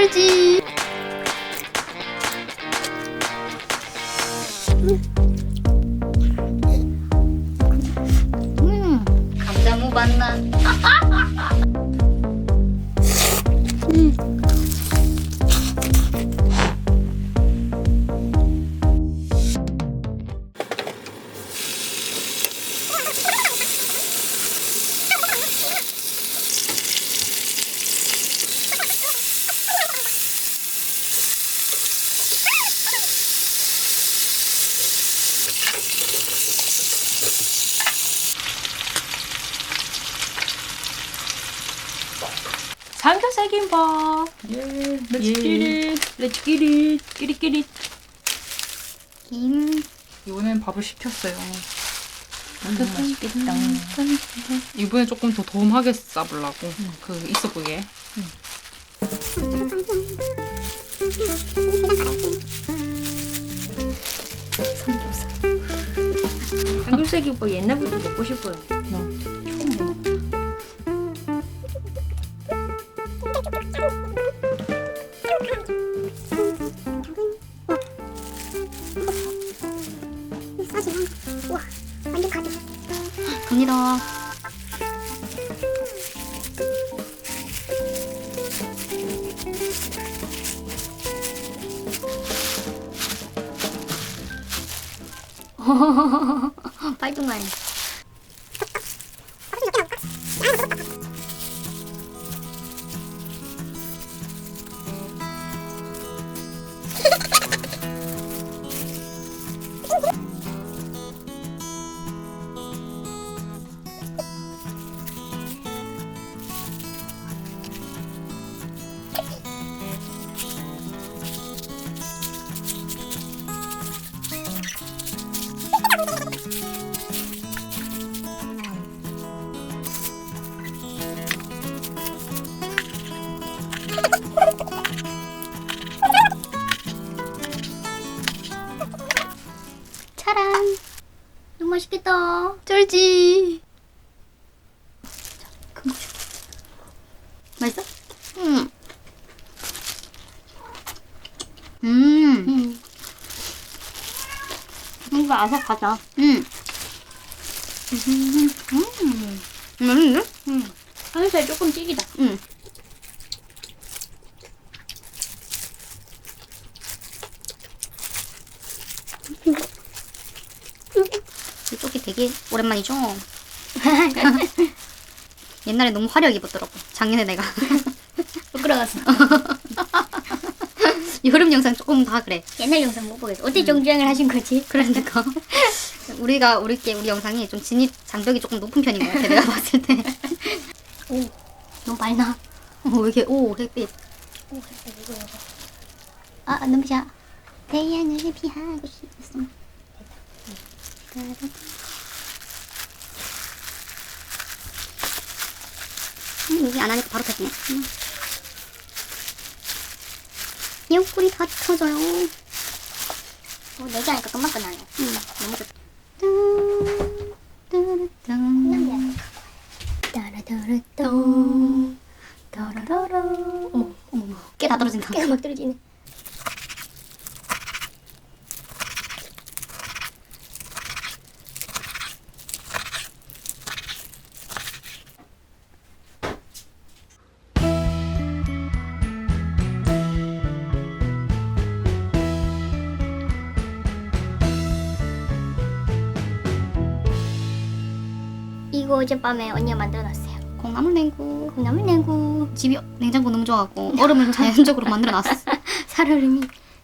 쫄지. Get it. 끼리 끼리. 김. 이번엔 밥을 시켰어요. 음, 맛있겠다. 이번에 조금 더 도움하게 싸보려고 그 있어 보이게. 삼겹살 김밥 옛날부터 먹고 싶어요. time. 음. 음. 이거 아삭하다. 음. 음. 음. 맛있네? 음. 삼겹살 조금 찌기다. 응. 이쪽이 되게 오랜만이죠? 옛날에 너무 화려하게 입었더라고. 작년에 내가. 부끄러웠어. 영상 조금 다 그래. 옛날 영상 못 보겠어. 어떻게 정주행을 하신 거지? 그러니까. 우리가, 우리께, 우리 영상이 좀 진입 장벽이 조금 높은 편인 것 같아. 내가 봤을 때. 오, 너무 밝나? 어, 왜 이렇게, 오, 햇빛. 오, 이거 이거. 아, 눈부셔. 태양을 피하고 싶었어. 음, 여기 안 하니까 바로 터지네. 음. 옆구리 다 터져요. 어, 내기 하니까 금방 끝나네. 음. 너무 좋다. 어머, 깨다 떨어진다. 깨가 막 떨어지네. 이거 어젯밤에 언니가 만들어놨어요. 콩나물 냉국. 콩나물 냉국. 집이 냉장고 너무 좋아갖고 얼음을 자연적으로 만들어놨어. 살얼음이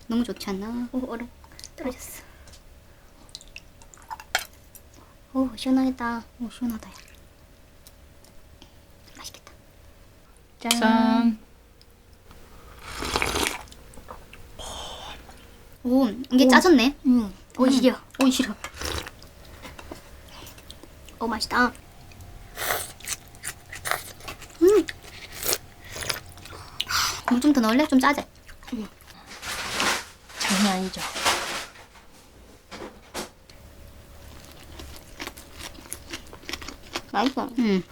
너무 좋지 않나? 오 얼음 떨어졌어. 오 시원하겠다. 오 시원하다. 야. 맛있겠다. 짠. 오 이게 짜졌네. 음, 오시죠. 오 싫어. 오 맛있다. 물 좀 더 넣을래? 좀 짜지? 장난 아니죠. 맛있어. 응.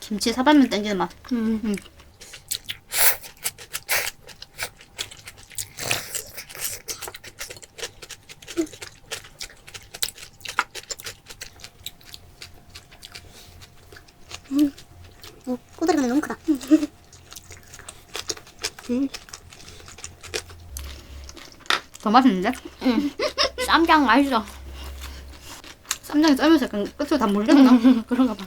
김치 사발면 땡기는 맛. 음. 음. 오, 꼬다리가 너무 크다. 음. 더 맛있는데? 쌈장 맛있어. 쌈장이 썰면서 약간 끝으로 다 물렸나? 그런가 봐.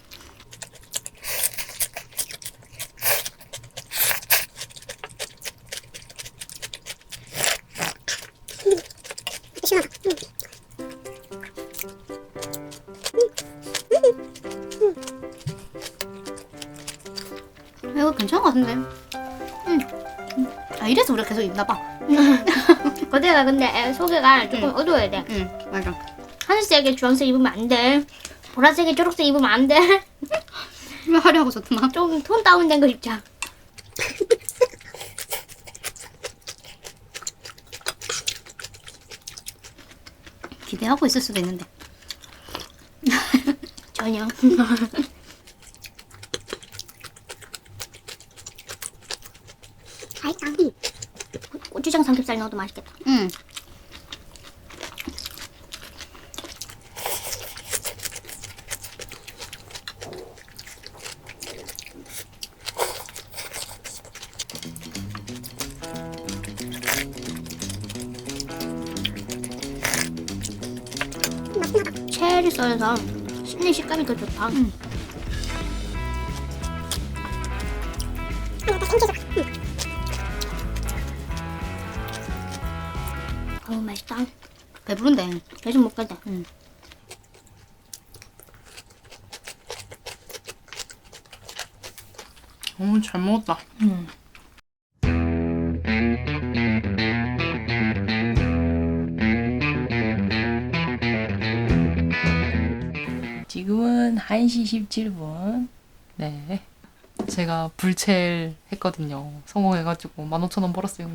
이거 괜찮은 것 같은데? 응. 아, 이래서 우리가 계속 입나 봐. 근데 소개가 조금 응. 어두워야 돼. 응, 맞아. 하늘색에 주황색 입으면 안 돼. 보라색에 초록색 입으면 안 돼. 왜 화려하고 좋구나. 좀톤 다운된 거 입자. 기대하고 있을 수도 있는데. 전혀. 고추장 삼겹살 넣어도 맛있겠다. 응. 썰어서 씹는 식감이 더 좋다. 응. 어우 맛있다. 배부른데. 계속 먹겠다. 응. 오, 잘 먹었다. 응. 1시 17분. 네. 제가 불첼 했거든요. 성공해가지고 15,000원 벌었어요.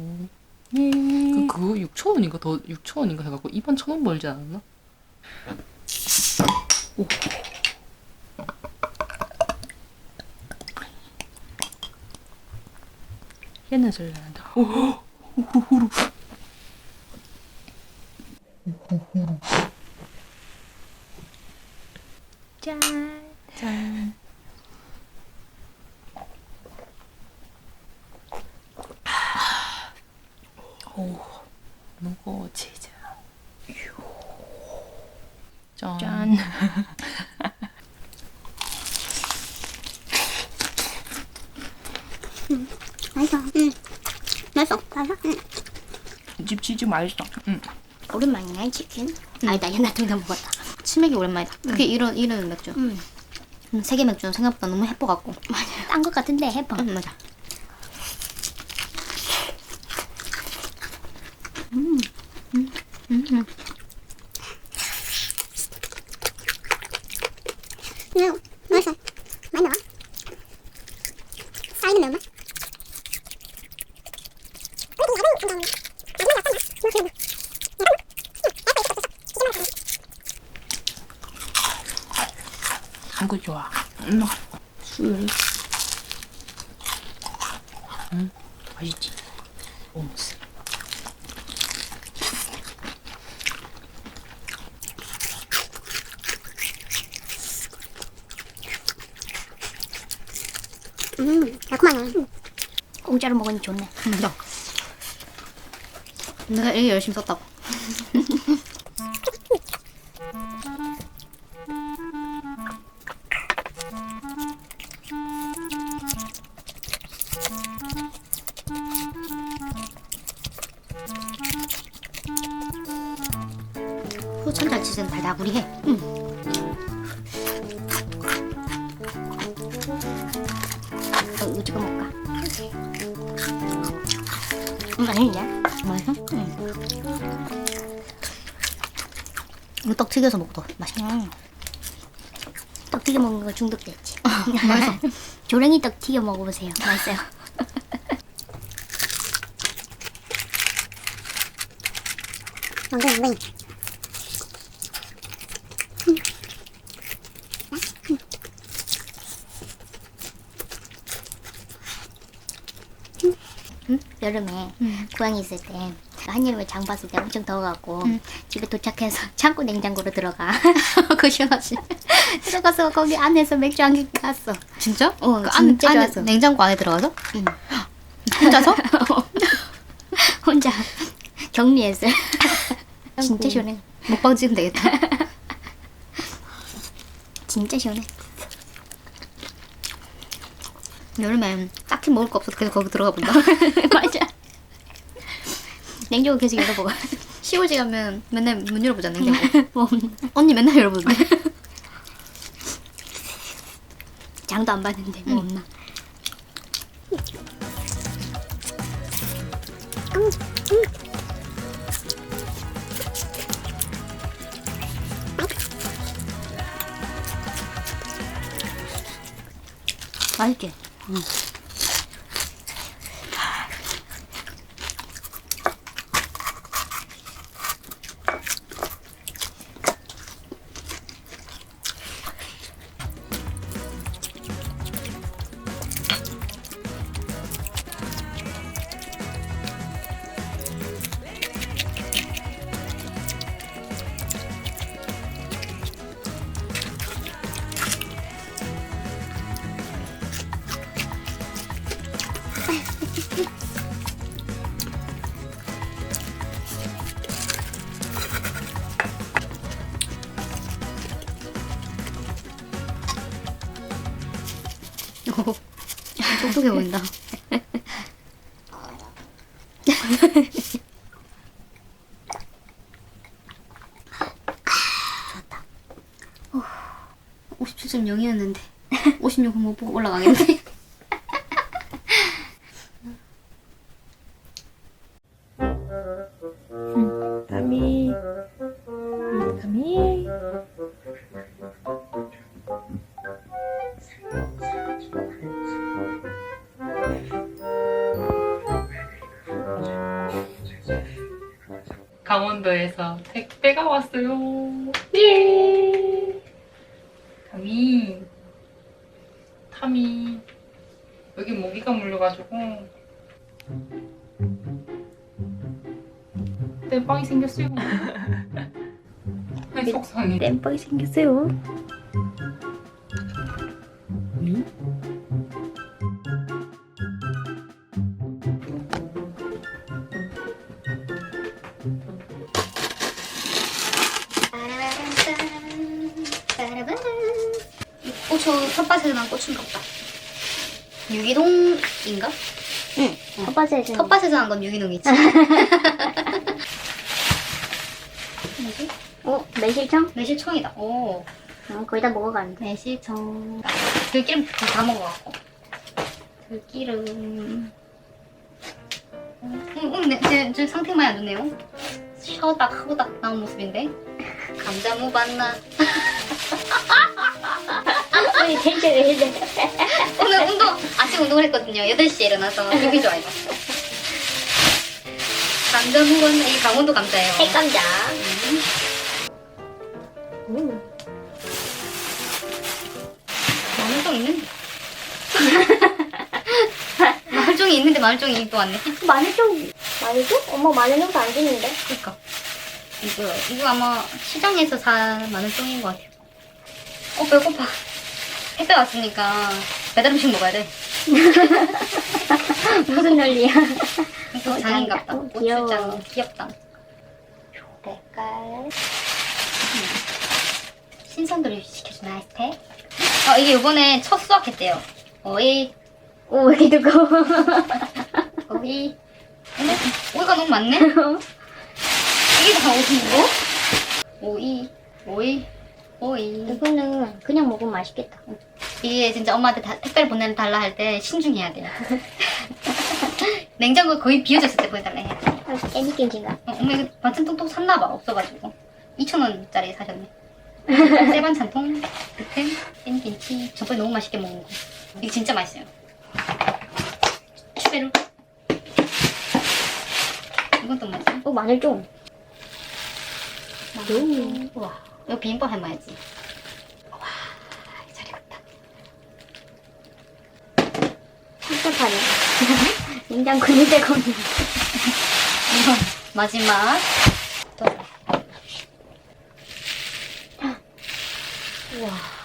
예. 그, 그거 6,000원인가 더 6,000원인가 해갖고 2만 1,000원 벌지 않았나? 얘는 소리 난다. 짠. 짠. 오, 무거워 진짜. 짠. 짠. 맛있어. 응. 맛있어. 맛있어. 응. 집 치즈 맛있어. 응. 오랜만이네 치킨. 아니다 옛날 동네 먹었다. 치맥이 오랜만이다. 그게 이런, 이런 맥주. 응. 음, 세계 맥주는 생각보다 너무 해뻐갖고. 딴것 같은데 해봐. 응, 맞아. 매워. 맛있어. 많이 나와. 쌀이 매운맛? 이거 좋아. 음. 술. 음, 맛있지. 오무스. 음, 달콤하네. 공짜로 먹으니 좋네. 맞아. 내가 이렇게 열심히 썼다고. 후천잘 치즈는 달달구리해. 어, 이거 찍어 먹을까? 음, 맛있냐? 맛있어? 응. 이거 떡 튀겨서 먹어도 맛있어. 음. 떡 튀겨 먹는 거 중독됐지. 맛있어. 조랭이 떡 튀겨 먹어보세요. 맛있어요. 엉덩이 엉덩이. 여름에 고양이 있을 때 한여름에 장 봤을 때 엄청 더워갖고 응. 집에 도착해서 창고 냉장고로 들어가. 시원하지. 들어가서 거기 안에서 맥주 한 개 깠어. 진짜? 어, 그 안, 진짜 안에. 냉장고 안에 들어가서? 응. 혼자서? 혼자 격리했어요. 진짜 시원해. 먹방 찍으면 되겠다. 진짜 시원해. 여름에 딱히 먹을 거 없어서 계속 거기 들어가 본다. 맞아. 냉장고 계속 열어보고. 10호지 가면 맨날 문 열어보잖아, 냉장고. 언니 맨날 열어보는데. 장도 안 봤는데 뭐 없나. 맛있게. 오, 보인다. 좋았다. 57점 0이었는데 56은 못 올라가겠네. 생겼어요. 아이, 속상해. 땜빵이 생겼어요. 고추 텃밭에서 난 고추인가 보다. 유기농인가? 응. 텃밭에서 텃밭에서 난건 유기농이지. 어 매실청? 매실청이다. 오, 어, 거의 다 먹어가는데. 매실청. 들기름 다 먹어갖고. 들기름. 음, 음, 네, 제, 제 상태 많이 안 좋네요. 하고 딱 나온 모습인데. 감자 무반나. 우리 텐션 왜 이래? 오늘 운동, 아침 운동을 했거든요. 8시에 일어나서 되게 좋아요. 감자 무반나. 이 강원도 감자예요. 핵감자. 마늘종이 또 왔네. 마늘종 마늘종? 엄마 마늘종도 안 주는데. 그니까. 이거, 이거 아마 시장에서 산 마늘종인 것 같아요. 어, 배고파. 택배 왔으니까 배달 음식 먹어야 돼. 무슨 논리야? 이거. 어, 귀여워. 고추장. 귀엽다. 색깔. 신선도를 시켜준 아이스테. 어, 이게 이번에 첫 수확했대요. 어이, 오, 왜 이렇게 두꺼워? 어이. 근데 오이가 너무 많네? 이게 다 오이고? 오이, 오이, 오이. 이거는 그냥 먹으면 맛있겠다. 이게 진짜 엄마한테 다- 택배를 보내달라 달라 할때 신중해야 돼요. 냉장고 거의 비어졌을 때 보내달라 해야 돼. 아, 깻잎김치인가? 어, 엄마 이거 반찬 통통 샀나봐. 없어가지고. 2,000원짜리 사셨네. 쇠반찬통, 득템, 깻김치. 저번에 너무 맛있게 먹은 거. 이게 진짜 맛있어요. 추베르. 이건 또 뭐지? 어, 마늘종. 음. 우와. 이거 비빔밥 해봐야지. 와, 잘 익었다. 섭섭하네. 냉장고 있는데 거기. 이거 마지막. 또. 우와.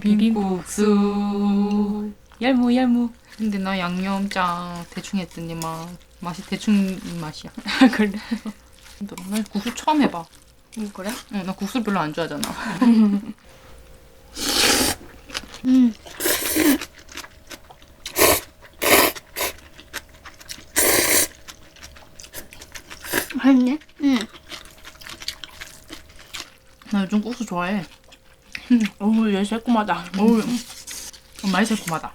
비빔국수 얄무 얄무 근데 나 양념장 대충 했더니만 맛이 대충 이 맛이야 그래 나 국수 처음 해봐 음, 그래? 응, 나 국수 별로 안 좋아하잖아 음. 맛있네? 응. 나 요즘 국수 좋아해 어우 얘 새콤하다. 어우 어, 많이 새콤하다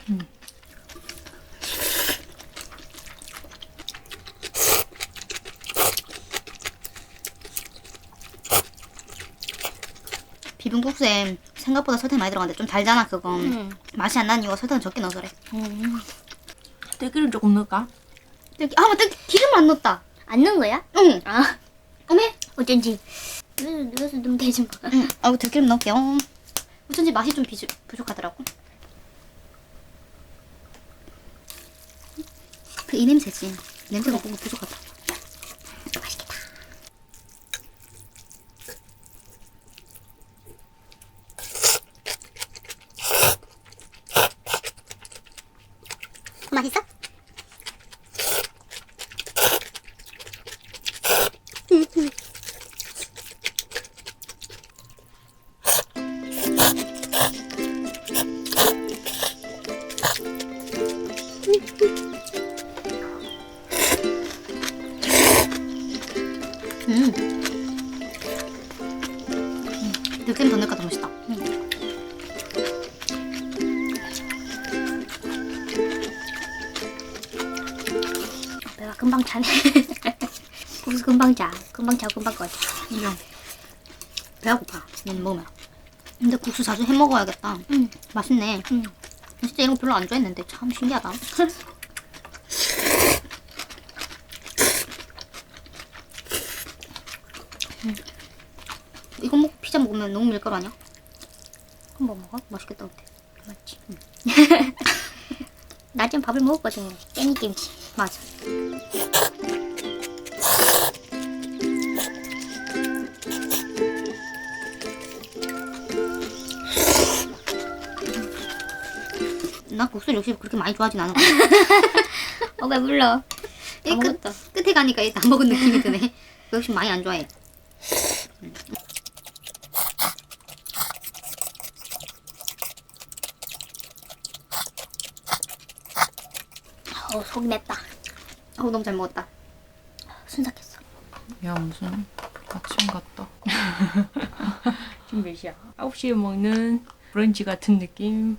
비빔국수에 생각보다 설탕 많이 들어갔는데 좀 달잖아, 그거. 응. 맛이 안 나는 이유가 설탕 적게 넣어서 그래. 음. 들기름 조금 넣을까? 여기, 아, 맞다. 기름 안 넣었다. 안 넣은 거야? 응. 아, 어메? 어쩐지. 음, 넣어서 넣으면 되지 뭐. 응. 아우, 들기름 넣을게요. 어쩐지 맛이 좀 비주, 부족하더라고. 그 이 냄새지. 냄새가 뭔가 부족하다. 금방 자. 금방 꺼져. 인정. 배가 고파. 얘는 먹으면. 근데 국수 자주 해 먹어야겠다. 응. 맛있네. 응. 진짜 이런 거 별로 안 좋아했는데 참 신기하다. 음. 이거 먹고 피자 먹으면 너무 밀가루 아니야? 한번 먹어? 맛있겠다 근데. 맞지. 낮엔 밥을 먹었거든. 깻잎 김치. 맞아. 나 국수를 역시 그렇게 많이 좋아하진 않아. 어, 왜 불러? 이다 끝, 먹었다. 끝에 가니까 다 먹은 느낌이 드네. 역시 많이 안 좋아해. 어, 속 냈다. 어우 너무 잘 먹었다. 순삭했어. 야 무슨 아침 같다 지금 몇 시야? 9시에 먹는 브런치 같은 느낌.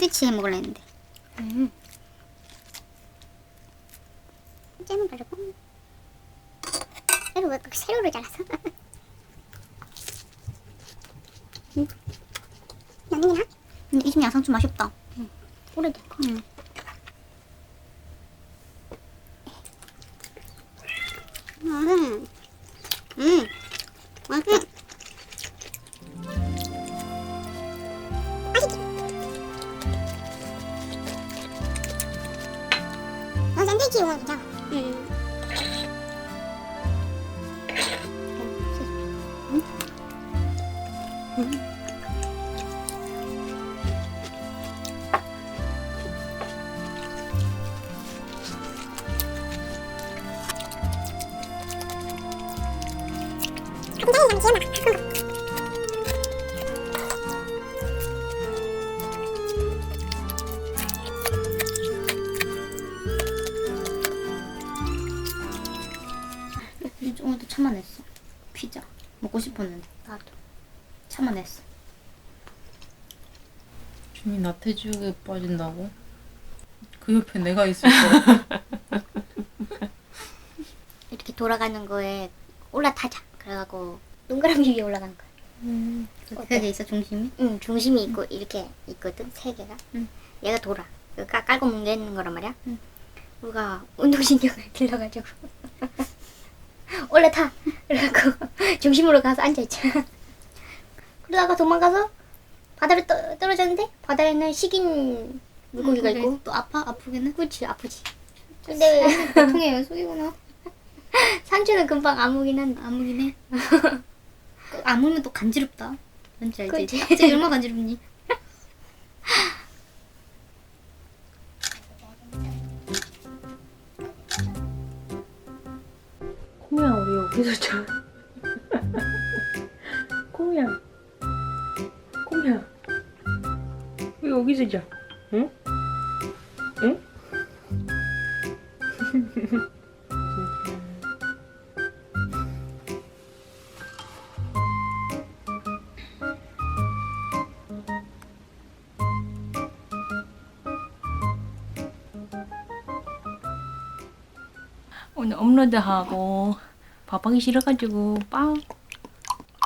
샌드위치 해 먹으려 했는데. 잼을 바르고. 세로 왜 세로로 잘랐어? 양이나? 근데 이집 양상추 맛이 없다. 오래된 거. 응. 음. 음. 맛 맞아. 샌드위치용은 괜찮아. 응. 오늘 나태주에 빠진다고? 그 옆에 내가 있을 거야. 이렇게 돌아가는 거에 올라타자. 그래갖고 동그라미 위에 올라간 거야. 세개 있어 중심이? 응, 중심이 있고 이렇게 있거든 세 개가. 응. 얘가 돌아. 그 깔, 깔고 뭉개 있는 거란 말이야. 우리가 운동신경을 길러가지고 올라타. 그래갖고 중심으로 가서 앉아 있잖아. 그러다가 도망가서 바다로 떠, 떨어졌는데 바다에는 식인 물고기가 있고 또 아파 아프게는? 그렇지 아프지. 근데 통의 연속이구나. 상처는 금방 아무긴 한데. 아무긴 해. 그 아무면 또 간지럽다. 뭔지 알지? 그치. 얼마나 간지럽니? 콩이야 우리 여기서 자. 여기서 자? 응? 응? 오늘 업로드하고 밥하기 싫어가지고 빵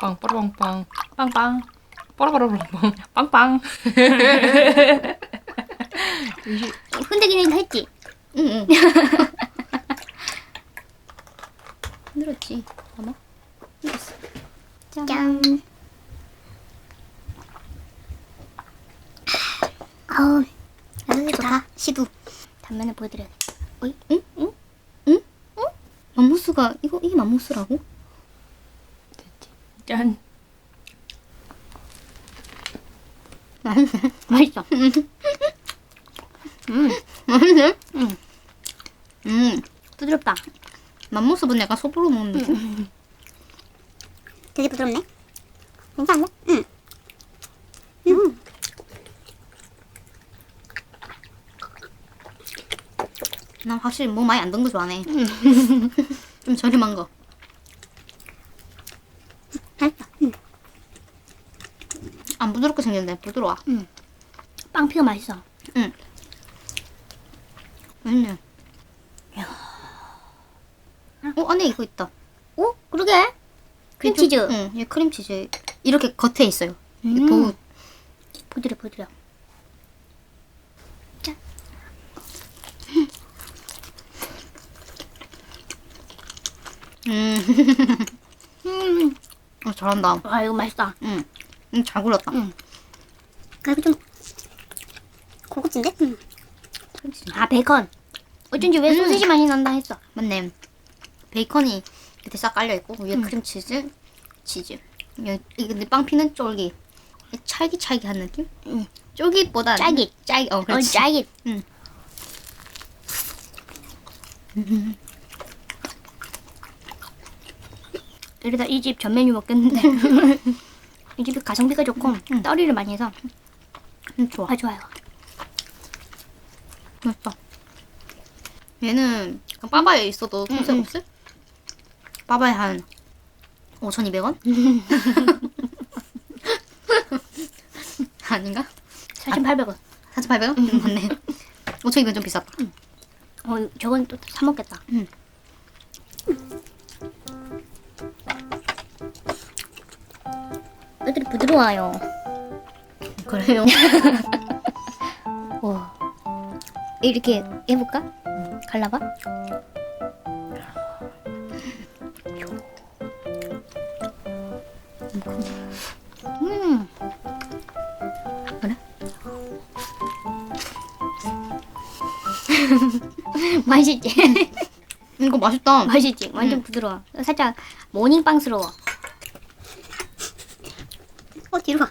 빵, 빠라빵빵. 빵빵 빠라바라빵빵. 빵빵. 흔들기는 했지. 응응. 힘들었지. 아마. 짠. 아우, 여기 좋다. 시두. 단면을 보여드려야겠다. 어이? 응? 응? 응? 응? 맘모스가 이거 이게 맘모스라고? 짠 맛있어. 맛있네. 응. 음. 부드럽다. 맘모스는 약간 소보로 먹는 느낌? 되게 부드럽네. 괜찮네? 응. 음. 난 확실히 뭐 많이 안 든 거 좋아하네. 좀 저렴한 거. 맛있다. 응. 안 부드럽게 생겼는데 부드러워. 빵피가 맛있어. 맛있네. 어 안에 이거 있다. 오, 그러게. 크림치즈. 응, 얘 크림치즈 이렇게 겉에 있어요. 음. 도우. 부드러, 부드러. 음. 음. 어, 잘한다. 아, 이거 맛있다. 응. 응, 잘 골랐다. 응. 아, 이거 좀 고급진데? 응. 아, 베이컨. 어쩐지 왜 음. 소시지 맛이 난다 했어. 맞네. 베이컨이 밑에 싹 깔려 있고 위에 음. 크림치즈, 치즈. 여기 이 근데 빵피는 쫄깃. 찰깃찰깃한 느낌? 응. 쫄깃보다 짜깃. 짜깃. 어, 어, 그렇지. 짜깃. 응. 이러다 이 집 전 메뉴 먹겠는데. 이 집이 가성비가 좋고 떨이를 많이 해서 음, 좋아. 아 좋아요. 맛있다. 얘는 약간 빠바에 있어도 응, 손색 응. 없을? 빠바에 한 5,200원? 아닌가? 4,800원. 4,800원? 음, 맞네. 5,200원 좀 비쌌다. 어, 저건 또 사 먹겠다. 응. 애들이 부드러워요. 그래요? 와. 이렇게 해볼까? 갈라봐? 음. 그래? 맛있지? 이거 맛있다. 맛있지? 완전 부드러워. 살짝 모닝빵스러워. 어, 뒤로 가.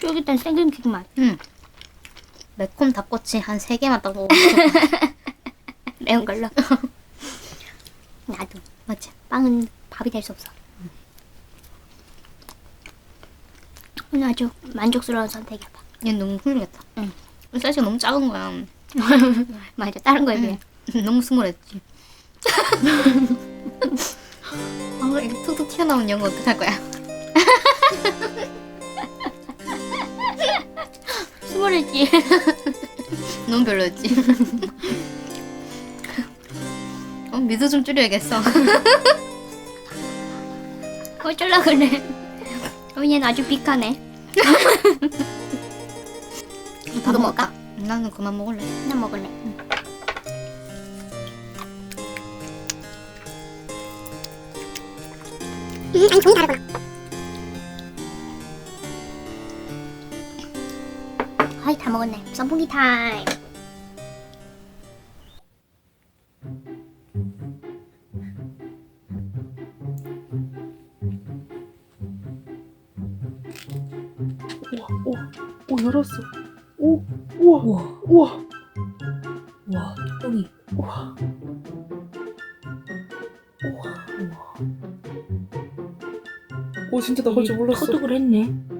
쫄깃한 생김치 맛. 음. 매콤 닭꼬치 한 3개만 딱 먹어. 매운 걸로. 나도. 맞지? 빵은 밥이 될 수 없어. 오늘 아주 만족스러운 선택이었다. 얘 너무 훌륭했다. 응. 사이즈가 너무 작은 거야. 맞아, 다른 거에 비해. 너무 스물했지. 툭툭 튀어나온 영어 어떡할 거야? 스물했지. 너무 별로였지. 어, 미도 좀 줄여야겠어. 어쩌려 그래. 어, 얘는 아주 빅하네. 다 먹을까? 나는 그만 먹을래. 나 먹을래. 아이 다 먹었네. 선풍기 타임. 오, 오 열었어. 진짜 나갈 줄 몰랐어. 터득을 했네. 오,